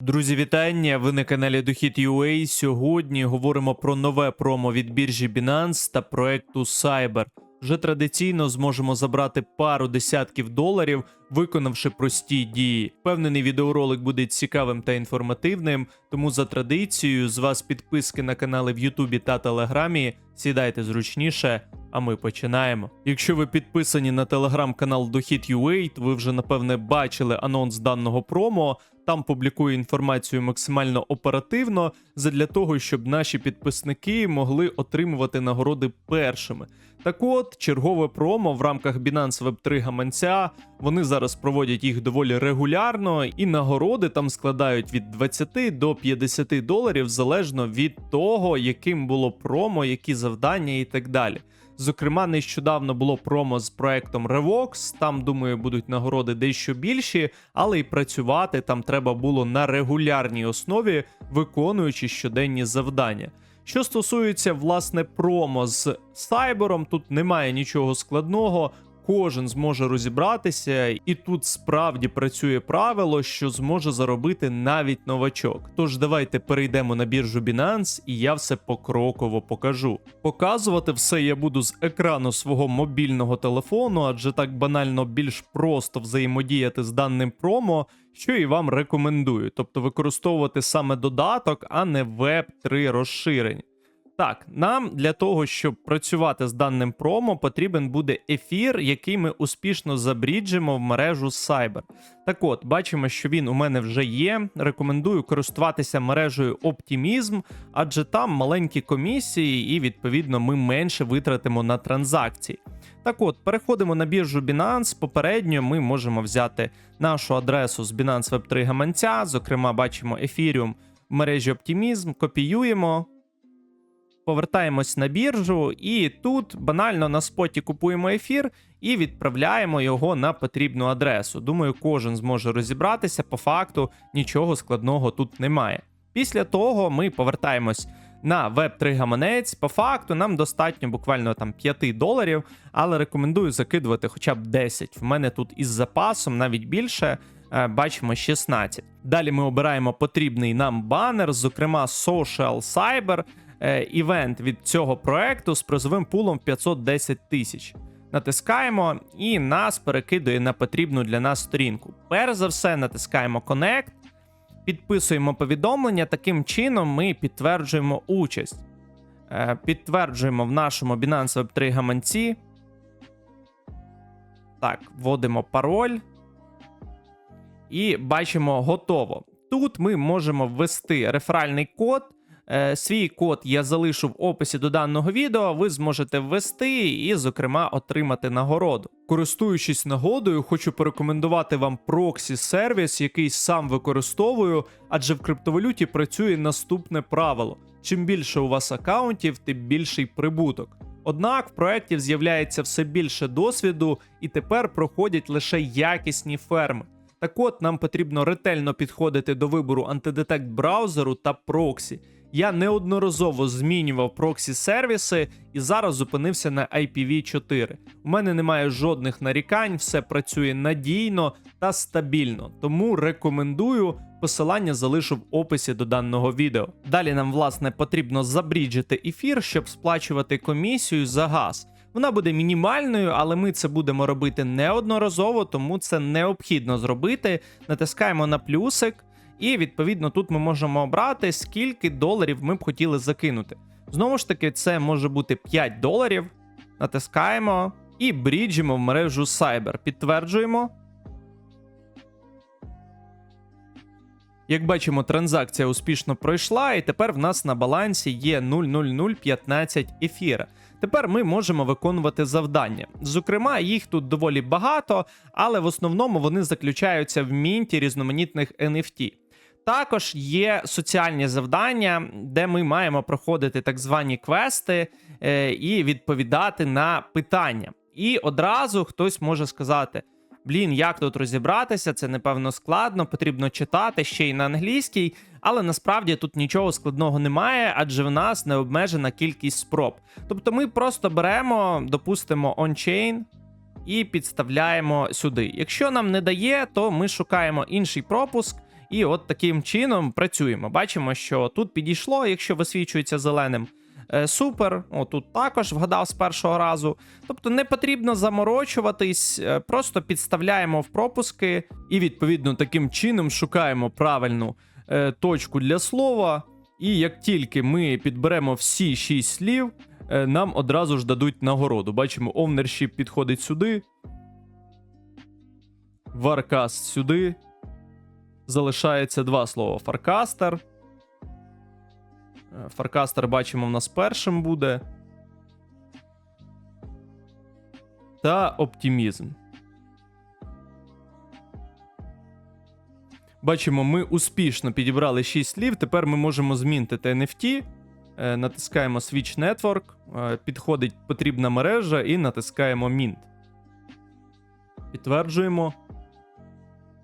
Друзі, вітання! Ви на каналі Дохід.ua. Сьогодні говоримо про нове промо від біржі Binance та проекту Cyber. Вже традиційно зможемо забрати пару десятків доларів, виконавши прості дії. Впевнений, відеоролик буде цікавим та інформативним, тому за традицією з вас підписки на канали в Ютубі та Телеграмі. Сідайте зручніше, а ми починаємо. Якщо ви підписані на телеграм-канал Дохід.ua, то ви вже напевне бачили анонс даного промо. Там публікую інформацію максимально оперативно задля того, щоб наші підписники могли отримувати нагороди першими. Так от, чергове промо в рамках Binance Web3 гаманця. Вони зараз проводять їх доволі регулярно, і нагороди там складають від 20 до 50 доларів залежно від того, яким було промо, які завдання і так далі. Зокрема, нещодавно було промо з проектом Revox. Там, думаю, будуть нагороди дещо більші, але й працювати там треба було на регулярній основі, виконуючи щоденні завдання. Що стосується власне промо з Сайбером, тут немає нічого складного. Кожен зможе розібратися, і тут справді працює правило, що зможе заробити навіть новачок. Тож давайте перейдемо на біржу Binance, і я все покроково покажу. Показувати все я буду з екрану свого мобільного телефону, адже так банально більш просто взаємодіяти з даним промо, що і вам рекомендую, тобто використовувати саме додаток, а не Web 3 розширення. Так, нам для того, щоб працювати з даним промо, потрібен буде ефір, який ми успішно забріджимо в мережу Cyber. Так от, бачимо, що він у мене вже є. Рекомендую користуватися мережею Optimism, адже там маленькі комісії, і відповідно ми менше витратимо на транзакції. Так от, переходимо на біржу Binance. Попередньо ми можемо взяти нашу адресу з Binance Web 3 гаманця. Зокрема, бачимо Ethereum в мережі Optimism, копіюємо повертаємось на біржу, і тут банально на споті купуємо ефір і відправляємо його на потрібну адресу. Думаю, кожен зможе розібратися. По факту нічого складного тут немає. Після того ми повертаємось на web 3 гаманець. По факту нам достатньо буквально там 5 доларів, але рекомендую закидувати хоча б 10. В мене тут із запасом навіть більше. е, Бачимо 16. Далі ми обираємо потрібний нам банер, зокрема Social Cyber, івент від цього проекту з призовим пулом 510 тисяч. Натискаємо і нас перекидує на потрібну для нас сторінку. Перш за все, натискаємо Connect, підписуємо повідомлення. Таким чином ми підтверджуємо участь. Е, Підтверджуємо в нашому Binance Web 3 гаманці. Так, вводимо пароль. І бачимо готово. Тут ми можемо ввести реферальний код. Е, Свій код я залишу в описі до даного відео. Ви зможете ввести і, зокрема, отримати нагороду. Користуючись нагодою, хочу порекомендувати вам проксі сервіс, який сам використовую, адже в криптовалюті працює наступне правило: чим більше у вас акаунтів, тим більший прибуток. Однак в проєктів з'являється все більше досвіду, і тепер проходять лише якісні ферми. Так от нам потрібно ретельно підходити до вибору антидетект браузеру та проксі. Я неодноразово змінював проксі сервіси і зараз зупинився на IPv4. У мене немає жодних нарікань, все працює надійно та стабільно. Тому рекомендую. Посилання залишу в описі до даного відео. Далі нам, власне, потрібно забріджити ефір, щоб сплачувати комісію за газ. Вона буде мінімальною, але ми це будемо робити неодноразово, тому це необхідно зробити. Натискаємо на плюсик, і відповідно тут ми можемо обрати, скільки доларів ми б хотіли закинути. Знову ж таки, це може бути 5 доларів. Натискаємо і бріджимо в мережу Cyber. Підтверджуємо. Як бачимо, транзакція успішно пройшла, і тепер в нас на балансі є 00015 ефіра. Тепер ми можемо виконувати завдання. Зокрема, їх тут доволі багато, але в основному вони заключаються в мінті різноманітних NFT. Також є соціальні завдання, де ми маємо проходити так звані квести е, і відповідати на питання. І одразу хтось може сказати: блін, як тут розібратися? Це напевно складно, потрібно читати ще й на англійській, але насправді тут нічого складного немає, адже в нас не обмежена кількість спроб. Тобто ми просто беремо, допустимо, on-chain і підставляємо сюди. Якщо нам не дає, то ми шукаємо інший пропуск І от таким чином працюємо. Бачимо, що тут підійшло, якщо висвічується зеленим. Е, Супер, о, тут також вгадав з першого разу. Тобто не потрібно заморочуватись, е, просто підставляємо в пропуски і відповідно таким чином шукаємо правильну е, точку для слова. І як тільки ми підберемо всі шість слів, нам одразу ж дадуть нагороду. Бачимо, ownership підходить сюди. Варкаст сюди. Залишається два слова. Фаркастер. Е, Фаркастер бачимо, в нас першим буде. Та оптимізм. Бачимо, ми успішно підібрали 6 слів. Тепер ми можемо змінити NFT. Е, Натискаємо Switch Network, е, підходить потрібна мережа і натискаємо Mint. Підтверджуємо.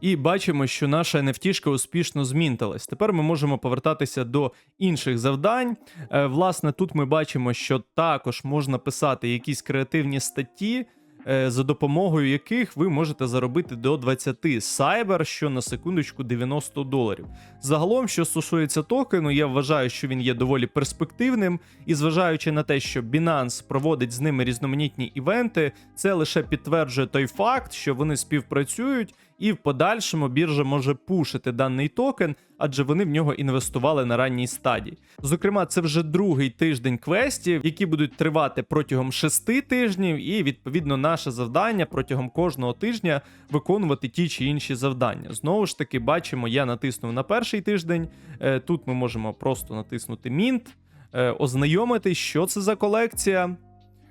І бачимо, що наша NFT успішно змінтилась. Тепер ми можемо повертатися до інших завдань. Е, Власне, тут ми бачимо, що також можна писати якісь креативні статті, е, за допомогою яких ви можете заробити до 20 сайбер, що на секундочку 90 доларів. Загалом, що стосується токену, я вважаю, що він є доволі перспективним, і зважаючи на те, що Binance проводить з ними різноманітні івенти, це лише підтверджує той факт, що вони співпрацюють, і в подальшому біржа може пушити даний токен, адже вони в нього інвестували на ранній стадії. Зокрема, це вже другий тиждень квестів, які будуть тривати протягом шести тижнів, і відповідно наше завдання протягом кожного тижня виконувати ті чи інші завдання. Знову ж таки, бачимо, я натиснув на перший тиждень. Е, Тут ми можемо просто натиснути Mint, е, ознайомитись, що це за колекція,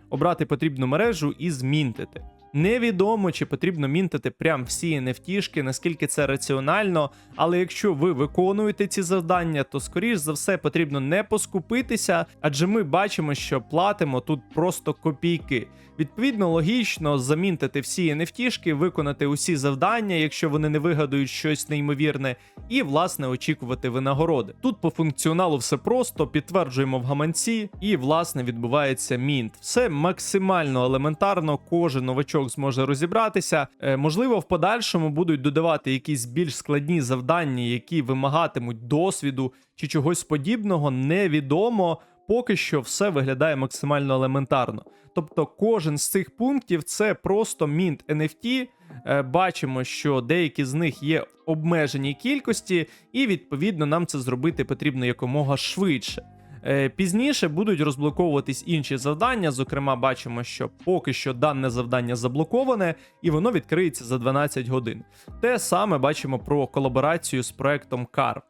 обрати потрібну мережу і змінтити. Невідомо, чи потрібно мінтити прям всі NFT-шки, наскільки це раціонально. Але якщо ви виконуєте ці завдання, то скоріш за все потрібно не поскупитися, адже ми бачимо, що платимо тут просто копійки. Відповідно, логічно замінтити всі NFT-шки, виконати усі завдання, якщо вони не вигадують щось неймовірне, і власне очікувати винагороди. Тут по функціоналу все просто, підтверджуємо в гаманці, і власне відбувається мінт. Все максимально елементарно, кожен новачок зможе розібратися. Е, можливо, в подальшому будуть додавати якісь більш складні завдання, які вимагатимуть досвіду чи чогось подібного, невідомо. Поки що все виглядає максимально елементарно. Тобто, кожен з цих пунктів це просто мінт NFT. Е, Бачимо, що деякі з них є в обмеженій кількості, і відповідно нам це зробити потрібно якомога швидше. Е, Пізніше будуть розблоковуватись інші завдання. Зокрема, бачимо, що поки що дане завдання заблоковане, і воно відкриється за 12 годин. Те саме бачимо про колаборацію з проектом CAR.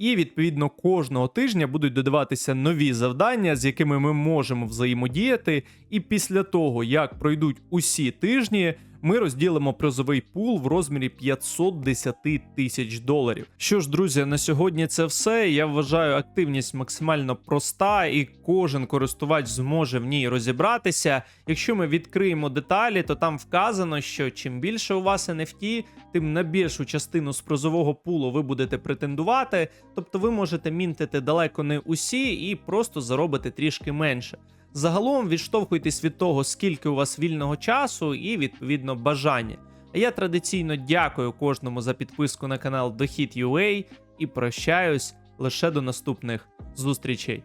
І відповідно кожного тижня будуть додаватися нові завдання, з якими ми можемо взаємодіяти. І після того, як пройдуть усі тижні, ми розділимо призовий пул в розмірі 510 тисяч доларів. Що ж, друзі, на сьогодні це все. Я вважаю активність максимально проста, і кожен користувач зможе в ній розібратися. Якщо ми відкриємо деталі, то там вказано, що чим більше у вас NFT, тим на більшу частину з призового пулу ви будете претендувати. Тобто ви можете мінтити далеко не усі і просто заробити трішки менше. Загалом відштовхуйтесь від того, скільки у вас вільного часу, і відповідно бажання. А я традиційно дякую кожному за підписку на канал Дохід.ua і прощаюсь лише до наступних зустрічей.